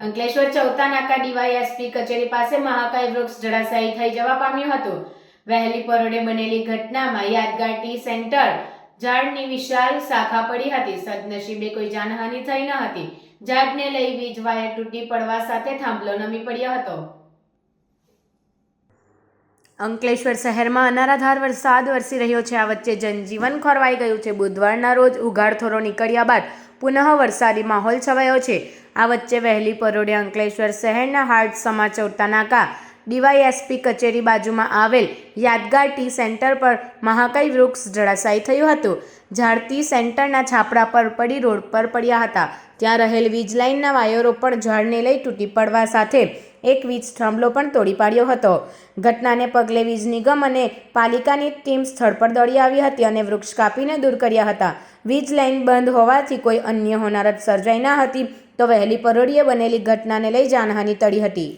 અંકલેશ્વર ચૌથા નાકા DYSP કચેરી પાસે મહાકાય વૃક્ષ જળાશાયી થઈ જવા પામ્યું હતું. વહેલી પરોડે બનેલી ઘટનામાં યાદગાર ટી સેન્ટર ઝાડની વિશાળ શાખા પડી હતી. સદનસીબે કોઈ જાનહાનિ થઈ ન હતી. ઝાડને લઈ વીજ વાયર તૂટી પડવા સાથે થાંભલો નમી પડ્યો હતો. અંકલેશ્વર શહેરમાં અનારાધાર વરસાદ વરસી રહ્યો છે. આ વચ્ચે જનજીવન ખોરવાઈ ગયું છે. બુધવારના રોજ ઉઘાડથોરો નીકળ્યા બાદ પુનઃ વરસાદી માહોલ છવાયો છે. આ વચ્ચે વહેલી પરોઢે અંકલેશ્વર શહેરના હાર્ટ સમાચોરતા નાકા ડીવાયએસપી કચેરી બાજુમાં આવેલ યાદગાર ટી સેન્ટર પર મહાકાય વૃક્ષ જળાશાય થયું હતું. ઝાડતી સેન્ટરના છાપરા પર પડી રોડ પર પડ્યા હતા. ત્યાં રહેલ વીજ લાઇનના વાયરો પણ ઝાડને લઈ તૂટી પડવા સાથે એક વીજ થાંભલો પણ તોડી પાડ્યો હતો. ઘટનાને પગલે વીજ નિગમ અને પાલિકાની ટીમ સ્થળ પર દોડી આવી હતી અને વૃક્ષ કાપીને દૂર કર્યા હતા. વીજ લાઇન બંધ હોવાથી કોઈ અન્ય હોનારત સર્જાઈ ન હતી, તો વહેલી પરોડીએ બનેલી ઘટનાને લઈ જાનહાનિ ટળી હતી.